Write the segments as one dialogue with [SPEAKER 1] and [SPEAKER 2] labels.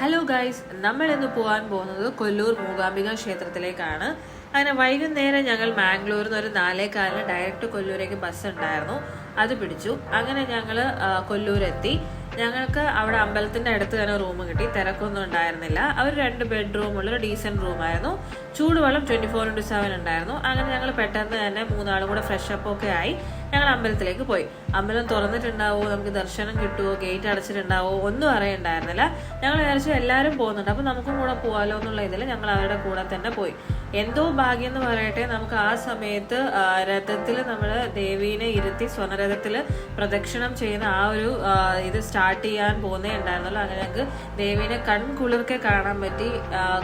[SPEAKER 1] Hello guys നമ്മൾ ഇന്ന് പോകാൻ പോകുന്നത് കൊല്ലൂർ മൂകാംബിക ക്ഷേത്രത്തിലേക്കാണ്. അങ്ങനെ വൈകുന്നേരം ഞങ്ങൾ മാംഗ്ലൂരിൽ നിന്ന് ഒരു നാലേകാലിന് ഡയറക്റ്റ് കൊല്ലൂരേക്ക് ബസ് ഉണ്ടായിരുന്നു. അത് പിടിച്ചു. അങ്ങനെ ഞങ്ങൾ കൊല്ലൂരെത്തി. ഞങ്ങൾക്ക് അവിടെ അമ്പലത്തിന്റെ അടുത്ത് തന്നെ റൂം കിട്ടി. തിരക്കൊന്നും ഉണ്ടായിരുന്നില്ല. അവർ രണ്ട് ബെഡ്റൂമുള്ള ഒരു ഡീസെന്റ് റൂമായിരുന്നു ചൂടുവെള്ളം ട്വന്റി ഫോർ ഇന്റു സെവൻ ഉണ്ടായിരുന്നു. അങ്ങനെ ഞങ്ങൾ പെട്ടെന്ന് തന്നെ മൂന്നാളും കൂടെ ഫ്രഷ് അപ്പ് ഒക്കെ ആയി ഞങ്ങൾ അമ്പലത്തിലേക്ക് പോയി. അമ്പലം തുറന്നിട്ടുണ്ടാവോ? നമുക്ക് ദർശനം കിട്ടുമോ ഗേറ്റ് അടച്ചിട്ടുണ്ടാവോ? ഒന്നും അറിയണ്ടായിരുന്നില്ല. ഞങ്ങൾ വിചാരിച്ചു എല്ലാവരും പോകുന്നുണ്ട്. അപ്പോൾ നമുക്കും കൂടെ പോകാലോ എന്നുള്ള ഇതിൽ ഞങ്ങൾ അവരുടെ കൂടെ തന്നെ പോയി. എന്തോ ഭാഗ്യം എന്ന് പറയട്ടെ നമുക്ക് ആ സമയത്ത് രഥത്തിൽ നമ്മൾ ദേവീനെ ഇരുത്തി സ്വർണരഥത്തിൽ പ്രദക്ഷിണം ചെയ്യുന്ന ആ ഒരു ഇത് സ്റ്റാർട്ട് ചെയ്യാൻ പോകുന്നേ ഉണ്ടായിരുന്നല്ലോ അങ്ങനെ ഞങ്ങൾക്ക് ദേവീനെ കൺകുളിർക്കെ കാണാൻ പറ്റി.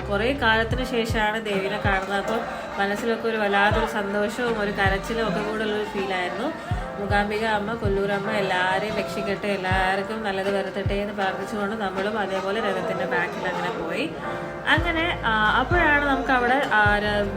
[SPEAKER 1] കുറേ കാലത്തിന് ശേഷമാണ് ദേവീനെ കാണുന്നത്. അപ്പം മനസ്സിലൊക്കെ ഒരു വല്ലാത്തൊരു സന്തോഷവും ഒരു കരച്ചിലും ഒക്കെ കൂടെ ഉള്ളൊരു ഫീലായിരുന്നു മൂകാംബിക അമ്മ കൊല്ലൂരമ്മ എല്ലാവരെയും രക്ഷിക്കട്ടെ എല്ലാവർക്കും നല്ലത് വരുത്തട്ടെ എന്ന് പ്രാർത്ഥിച്ചുകൊണ്ട് നമ്മളും അതേപോലെ രഥത്തിന്റെ ബാക്കിൽ അങ്ങനെ പോയി. അങ്ങനെ അപ്പോഴാണ് നമുക്ക് അവിടെ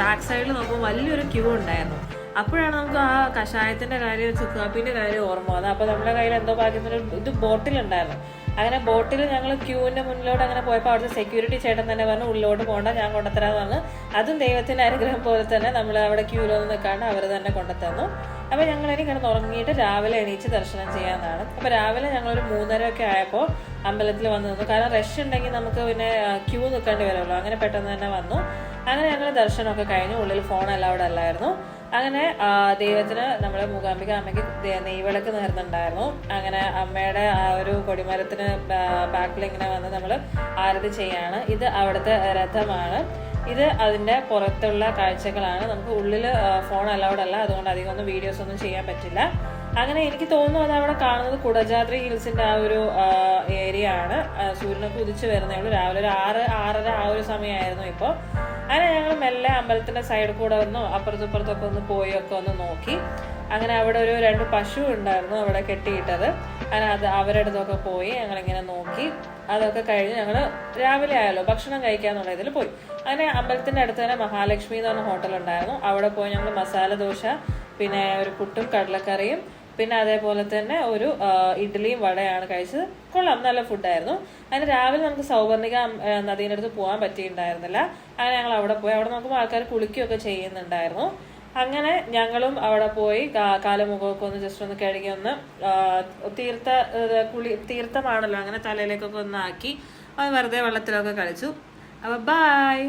[SPEAKER 1] ബാക്ക് സൈഡിൽ നോക്കുമ്പോൾ വലിയൊരു ക്യൂ ഉണ്ടായിരുന്നു. അപ്പോഴാണ് നമുക്ക് ആ കഷായത്തിന്റെ കാര്യം ചുക്കാപ്പിന്റെ കാര്യം ഓർമ്മ വന്നത്. അപ്പൊ നമ്മുടെ കയ്യിൽ എന്തോ ഭാഗ്യത്തിന് ഇത് ബോട്ടിൽ ഉണ്ടായിരുന്നു. അങ്ങനെ ബോട്ടിൽ ഞങ്ങൾ ക്യൂവിന്റെ മുന്നിലോട്ട് അങ്ങനെ പോയപ്പോൾ അവിടുത്തെ സെക്യൂരിറ്റി ചേട്ടൻ തന്നെ പറഞ്ഞു ഉള്ളിലോട്ട് പോകണ്ട ഞാൻ കൊണ്ടുത്തരാമെന്ന്. പറഞ്ഞു അതും ദൈവത്തിന്റെ അനുഗ്രഹം പോലെ തന്നെ നമ്മൾ അവിടെ ക്യൂവിലൊന്നും നിൽക്കാണ്ട് അവർ തന്നെ കൊണ്ടുത്തന്നു അപ്പൊ ഞങ്ങൾ ഇനി കിടന്ന് ഉറങ്ങിയിട്ട് രാവിലെ എണീച്ച് ദർശനം ചെയ്യാനാണ് അപ്പൊ രാവിലെ ഞങ്ങൾ ഒരു മൂന്നര ഒക്കെ ആയപ്പോൾ അമ്പലത്തിൽ വന്ന് നിന്നു. കാരണം റഷ് ഉണ്ടെങ്കിൽ നമുക്ക് പിന്നെ ക്യൂ നിൽക്കേണ്ടി വരുമല്ലോ. അങ്ങനെ പെട്ടെന്ന് തന്നെ വന്നു. അങ്ങനെ ഞങ്ങൾ ദർശനമൊക്കെ കഴിഞ്ഞു. ഉള്ളിൽ ഫോൺ അലൗഡ് അല്ലായിരുന്നു. അങ്ങനെ ദൈവത്തിന് നമ്മുടെ മൂകാംബിക അമ്മയ്ക്ക് നെയ്വിളക്ക് നേർന്നുണ്ടായിരുന്നു. അങ്ങനെ അമ്മയുടെ ആ ഒരു കൊടിമരത്തിന് ബാക്കിൽ ഇങ്ങനെ വന്ന് നമ്മൾ ആരതി ചെയ്യാണ്. ഇത് അവിടുത്തെ രഥമാണ്. ഇത് അതിന്റെ പുറത്തുള്ള കാഴ്ചകളാണ്. നമുക്ക് ഉള്ളിൽ ഫോൺ അലൗഡ് അല്ല. അതുകൊണ്ട് അധികം ഒന്നും വീഡിയോസ് ഒന്നും ചെയ്യാൻ പറ്റില്ല. അങ്ങനെ എനിക്ക് തോന്നുന്നു അത് അവിടെ കാണുന്നത് കുടജാദ്രി ഹിൽസിന്റെ ആ ഒരു ഏരിയ ആണ്. സൂര്യനെ ഉദിച്ചു വരുന്നേ ഉള്ളൂ. രാവിലെ ഒരു ആറ് ആറര ആ ഒരു സമയമായിരുന്നു ഇപ്പോൾ അങ്ങനെ ഞങ്ങൾ മെല്ലെ അമ്പലത്തിന്റെ സൈഡിൽ കൂടെ ഒന്ന് അപ്പുറത്തും ഇപ്പുറത്തൊക്കെ ഒന്ന് പോയി ഒക്കെ ഒന്ന് നോക്കി. അങ്ങനെ അവിടെ ഒരു രണ്ട് പശു ഉണ്ടായിരുന്നു അവിടെ കെട്ടിയിട്ടത്. അങ്ങനെ അത് അവരുടെ അടുത്തൊക്കെ പോയി ഞങ്ങളിങ്ങനെ നോക്കി. അതൊക്കെ കഴിഞ്ഞ് ഞങ്ങൾ രാവിലെ ആയാലോ ഭക്ഷണം കഴിക്കാന്നുള്ള ഇതിൽ പോയി. അങ്ങനെ അമ്പലത്തിന്റെ അടുത്ത് തന്നെ മഹാലക്ഷ്മി എന്ന് പറഞ്ഞ ഹോട്ടൽ ഉണ്ടായിരുന്നു. അവിടെ പോയി ഞങ്ങൾ മസാല ദോശ പിന്നെ ഒരു പുട്ടും കടലക്കറിയും പിന്നെ അതേപോലെ തന്നെ ഒരു ഇഡ്ഡലിയും വടയാണ് കഴിച്ചത്. കൊള്ളാം നല്ല ഫുഡായിരുന്നു അതിന് രാവിലെ നമുക്ക് സൗവർണിക നദീന്റെ അടുത്ത് പോകാൻ പറ്റിയിട്ടുണ്ടായിരുന്നില്ല. അങ്ങനെ ഞങ്ങൾ അവിടെ പോയി. അവിടെ നോക്കുമ്പോൾ ആൾക്കാർ കുളിക്കുകയൊക്കെ ചെയ്യുന്നുണ്ടായിരുന്നു. അങ്ങനെ ഞങ്ങളും അവിടെ പോയി കാലമുഖമൊക്കെ ഒന്ന് ജസ്റ്റ് ഒന്ന് കഴുകി ഒന്ന് തീർത്ത കുളി തീർത്ഥമാണല്ലോ അങ്ങനെ തലയിലേക്കൊക്കെ ഒന്ന് ആക്കി അത് വെറുതെ വെള്ളത്തിലൊക്കെ കളിച്ചു. അപ്പൊ ബായ്